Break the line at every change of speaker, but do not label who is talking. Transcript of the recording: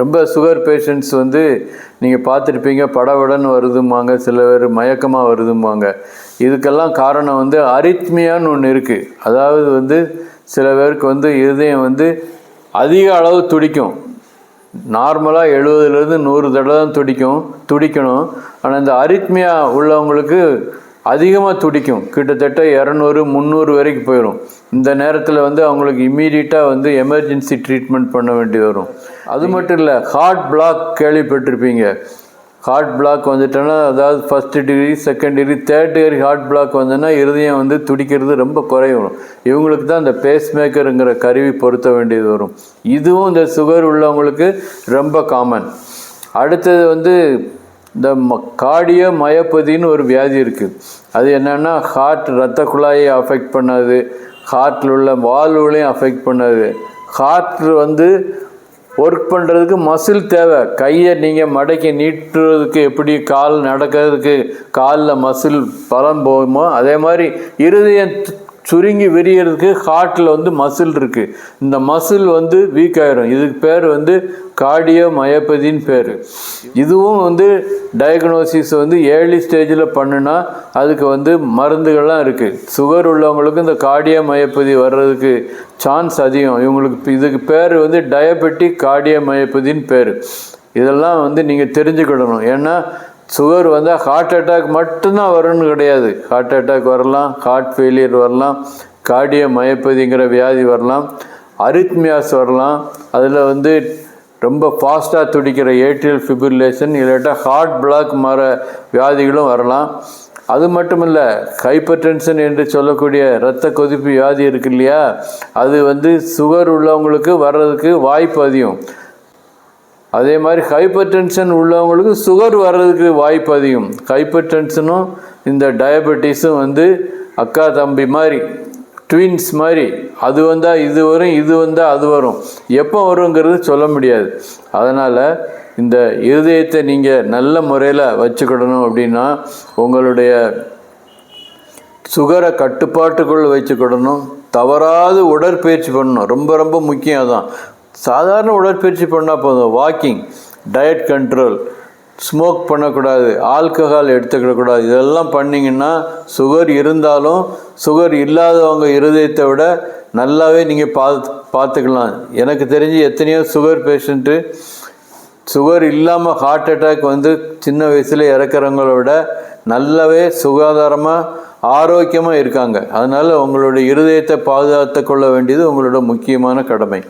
ரொம்ப sugar patients வந்து நீங்கள் பார்த்துருப்பீங்க படபடன்னு வருதும்பாங்க சில பேர் மயக்கமாக வருதும்பாங்க. இதுக்கெல்லாம் காரணம் வந்து அரித்மியான்னு ஒன்று இருக்குது அதாவது வந்து சில பேருக்கு வந்து இருதயம் வந்து அதிக அளவு துடிக்கும். நார்மலாக எழுபதுலேருந்து நூறு தடவை தான் துடிக்கும் துடிக்கணும். ஆனால் இந்த அரித்மியா உள்ளவங்களுக்கு அதிகமாக துடிக்கும். கிட்டத்தட்ட இரநூறு முந்நூறு வரைக்கும் போயிடும் இந்த நேரத்தில் வந்து அவங்களுக்கு இம்மீடியட்டாக வந்து எமர்ஜென்சி ட்ரீட்மெண்ட் பண்ண வேண்டி வரும். அது மட்டும் இல்லை ஹார்ட் பிளாக் கேள்விப்பட்டிருப்பீங்க. ஹார்ட் பிளாக் வந்துட்டோன்னா அதாவது first degree second degree third degree heart block வந்தோன்னா இருதயம் வந்து துடிக்கிறது ரொம்ப குறையும். இவங்களுக்கு தான் இந்த பேஸ் மேக்கருங்கிற கருவி பொருத்த வேண்டியது வரும். இதுவும் இந்த சுகர் உள்ளவங்களுக்கு ரொம்ப காமன் அடுத்தது வந்து இந்த ம காடியோ மயப்பதின்னு ஒரு வியாதி இருக்குது அது என்னென்னா ஹார்ட் ரத்த குழாயை அஃபெக்ட் பண்ணாது ஹார்ட்டில் உள்ள வால்வுகளையும் அஃபெக்ட் பண்ணாது. ஹார்ட் வந்து ஒர்க் பண்ணுறதுக்கு மசில் தேவை. கையை நீங்கள் மடக்கி நீட்டுறதுக்கு எப்படி கால் நடக்கிறதுக்கு காலில் மசில் பலம் போகுமோ அதே மாதிரி இருதயம் சுருங்கி விரியறதுக்கு ஹார்ட்டில் வந்து மசில் இருக்குது இந்த மசில் வந்து வீக் ஆயிரும். இதுக்கு பேர் வந்து கார்டியோ மயோபதின்னு பேர். இதுவும் வந்து டயக்னோசிஸ் வந்து ஏர்லி ஸ்டேஜில் பண்ணுனா அதுக்கு வந்து மருந்துகள்லாம் இருக்குது சுகர் உள்ளவங்களுக்கு இந்த கார்டியோ மயோபதி வர்றதுக்கு சான்ஸ் அதிகம். இவங்களுக்கு இதுக்கு பேர் வந்து டயபெட்டிக் கார்டியோ மயோபதின்னு பேர். இதெல்லாம் வந்து நீங்கள் தெரிஞ்சுக்கிடணும். ஏன்னா சுகர் வந்தால் ஹார்ட் அட்டாக் மட்டும்தான் வரும்னு கிடையாது. ஹார்ட் அட்டாக் வரலாம் ஹார்ட் ஃபெயிலியர் வரலாம் கார்டிய மயப்பதிங்கிற வியாதி வரலாம் அரித்மியாஸ் வரலாம். அதில் வந்து ரொம்ப ஃபாஸ்ட்டாக துடிக்கிற ஏட்ரியல் ஃபிபிரிலேஷன் இல்லாட்டா ஹார்ட் பிளாக் மர வியாதிகளும் வரலாம். அது மட்டும் இல்லை ஹைப்பர் டென்ஷன் என்று சொல்லக்கூடிய இரத்த கொதிப்பு வியாதி இருக்கு இல்லையா? அது வந்து சுகர் உள்ளவங்களுக்கு வர்றதுக்கு வாய்ப்பு அதிகம். அதே மாதிரி ஹைப்பர் டென்ஷன் உள்ளவங்களுக்கு சுகர் வர்றதுக்கு வாய்ப்பு அதிகம். ஹைப்பர் டென்ஷனும் இந்த டயபெட்டிஸும் வந்து அக்கா தம்பி மாதிரி ட்வின்ஸ் மாதிரி அது வந்தால் இது வரும் இது வந்தால் அது வரும். எப்போ வருங்கிறது சொல்ல முடியாது. அதனால் இந்த இருதயத்தை நீங்கள் நல்ல முறையில் வச்சுக்கிடணும் அப்படின்னா உங்களுடைய சுகரை கட்டுப்பாட்டுக்குள் வச்சுக்கிடணும். தவறாது உடற்பயிற்சி பண்ணணும். ரொம்ப ரொம்ப முக்கியம் அதான். சாதாரண உடற்பயிற்சி பண்ணால் போதும். வாக்கிங் டயட் கண்ட்ரோல் ஸ்மோக் பண்ணக்கூடாது ஆல்கஹால் எடுத்துக்கிடக்கூடாது இதெல்லாம் பண்ணிங்கன்னா சுகர் இருந்தாலும் சுகர் இல்லாதவங்க இருதயத்தை விட நல்லாவே நீங்கள் பார்த்து பார்த்துக்கலாம். எனக்கு தெரிஞ்சு எத்தனையோ சுகர் பேஷண்ட்டு சுகர் இல்லாமல் ஹார்ட் அட்டாக் வந்து சின்ன வயசில் இறக்குறவங்கள விட நல்லாவே சுகாதாரமாக ஆரோக்கியமாக இருக்காங்க. அதனால் உங்களுடைய இருதயத்தை பாதுகாத்து கொள்ள வேண்டியது உங்களோட முக்கியமான கடமை.